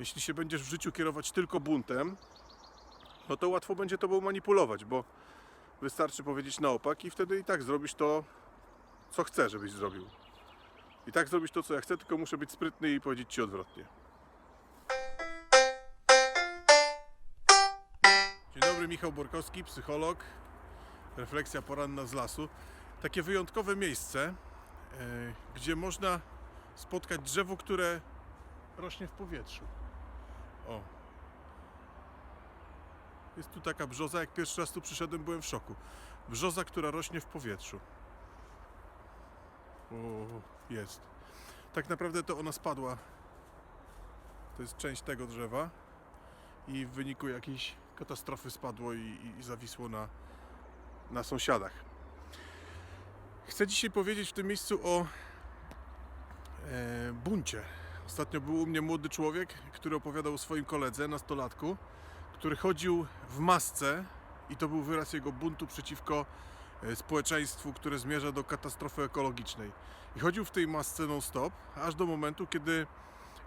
Jeśli się będziesz w życiu kierować tylko buntem, no to łatwo będzie tobą manipulować, bo wystarczy powiedzieć na opak i wtedy i tak zrobisz to, co chcę, żebyś zrobił. I tak zrobić to, co ja chcę, tylko muszę być sprytny i powiedzieć ci odwrotnie. Dzień dobry, Michał Borkowski, psycholog. Refleksja poranna z lasu. Takie wyjątkowe miejsce, e, gdzie można spotkać drzewo, które rośnie w powietrzu. O. Jest tu taka brzoza, jak pierwszy raz tu przyszedłem, byłem w szoku. Brzoza, która rośnie w powietrzu. O, jest. Tak naprawdę to ona spadła. To jest część tego drzewa i w wyniku jakiejś katastrofy spadło i, i, zawisło na, na sąsiadach. Chcę dzisiaj powiedzieć w tym miejscu o e, buncie. Ostatnio był u mnie młody człowiek, który opowiadał o swoim koledze, nastolatku, który chodził w masce i to był wyraz jego buntu przeciwko e, społeczeństwu, które zmierza do katastrofy ekologicznej. I chodził w tej masce non-stop, aż do momentu, kiedy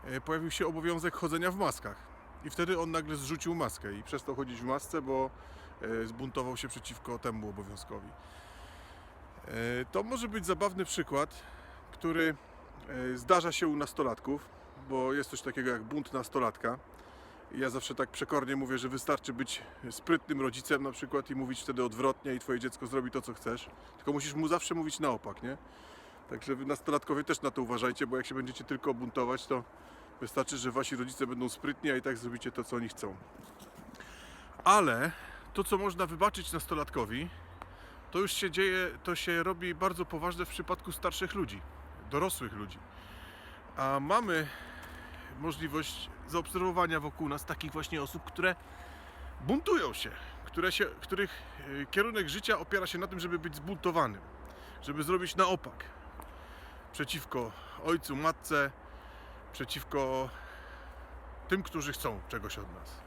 e, pojawił się obowiązek chodzenia w maskach. I wtedy on nagle zrzucił maskę i przestał chodzić w masce, bo e, zbuntował się przeciwko temu obowiązkowi. To może być zabawny przykład, który zdarza się u nastolatków, bo jest coś takiego jak bunt nastolatka. Ja zawsze tak przekornie mówię, że wystarczy być sprytnym rodzicem na przykład i mówić wtedy odwrotnie i twoje dziecko zrobi to, co chcesz. Tylko musisz mu zawsze mówić na opak, nie? Także wy nastolatkowie też na to uważajcie, bo jak się będziecie tylko buntować, to wystarczy, że wasi rodzice będą sprytni, a i tak zrobicie to, co oni chcą. Ale to, co można wybaczyć nastolatkowi, to już się dzieje, to się robi bardzo poważne w przypadku starszych ludzi, dorosłych ludzi. A mamy możliwość zaobserwowania wokół nas takich właśnie osób, które buntują się, które się, których e, kierunek życia opiera się na tym, żeby być zbuntowanym, żeby zrobić na opak przeciwko ojcu, matce, przeciwko tym, którzy chcą czegoś od nas.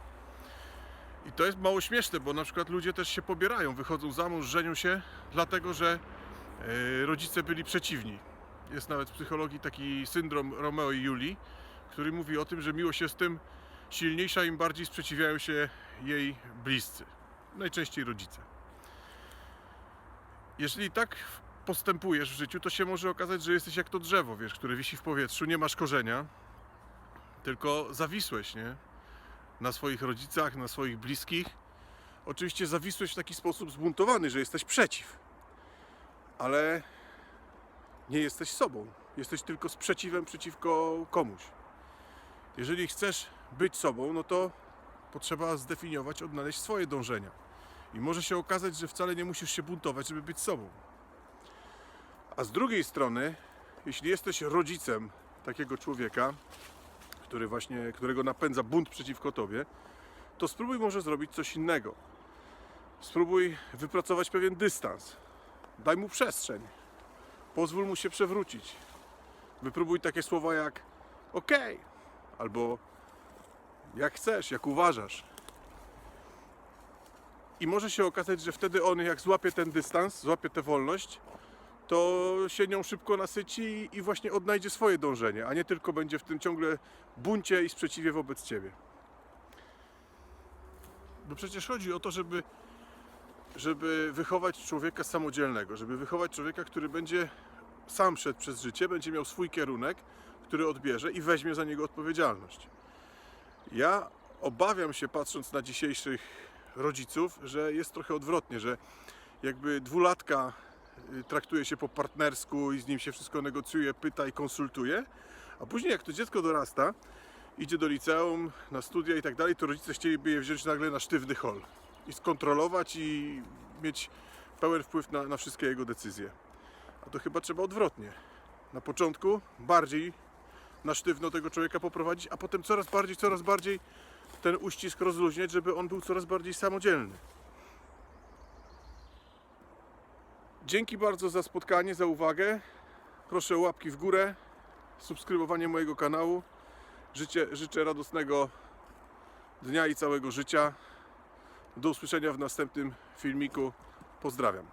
I to jest mało śmieszne, bo na przykład ludzie też się pobierają, wychodzą za mąż, żenią się, dlatego że e, rodzice byli przeciwni. Jest nawet w psychologii taki syndrom Romeo i Julii, który mówi o tym, że miłość jest tym silniejsza, im bardziej sprzeciwiają się jej bliscy. Najczęściej rodzice. Jeżeli tak postępujesz w życiu, to się może okazać, że jesteś jak to drzewo, wiesz, które wisi w powietrzu, nie masz korzenia, tylko zawisłeś, nie? Na swoich rodzicach, na swoich bliskich. Oczywiście zawisłeś w taki sposób zbuntowany, że jesteś przeciw. Ale nie jesteś sobą. Jesteś tylko sprzeciwem przeciwko komuś. Jeżeli chcesz być sobą, no to potrzeba zdefiniować, odnaleźć swoje dążenia. I może się okazać, że wcale nie musisz się buntować, żeby być sobą. A z drugiej strony, jeśli jesteś rodzicem takiego człowieka, który właśnie, którego napędza bunt przeciwko tobie, to spróbuj może zrobić coś innego. Spróbuj wypracować pewien dystans. Daj mu przestrzeń. Pozwól mu się przewrócić. Wypróbuj takie słowa jak OK, albo jak chcesz, jak uważasz. I może się okazać, że wtedy on, jak złapie ten dystans, złapie tę wolność, to się nią szybko nasyci i właśnie odnajdzie swoje dążenie, a nie tylko będzie w tym ciągle buncie i sprzeciwie wobec ciebie. Bo przecież chodzi o to, żeby, żeby wychować człowieka samodzielnego, żeby wychować człowieka, który będzie sam szedł przez życie, będzie miał swój kierunek, który odbierze i weźmie za niego odpowiedzialność. Ja obawiam się, patrząc na dzisiejszych rodziców, że jest trochę odwrotnie, że jakby dwulatka y, traktuje się po partnersku i z nim się wszystko negocjuje, pyta i konsultuje, a później jak to dziecko dorasta, idzie do liceum, na studia i tak dalej, to rodzice chcieliby je wziąć nagle na sztywny hol i skontrolować i mieć pełen wpływ na, na wszystkie jego decyzje. A to chyba trzeba odwrotnie. Na początku bardziej na sztywno tego człowieka poprowadzić, a potem coraz bardziej, coraz bardziej ten uścisk rozluźniać, żeby on był coraz bardziej samodzielny. Dzięki bardzo za spotkanie, za uwagę. Proszę o łapki w górę, subskrybowanie mojego kanału. Życzę, życzę radosnego dnia i całego życia. Do usłyszenia w następnym filmiku. Pozdrawiam.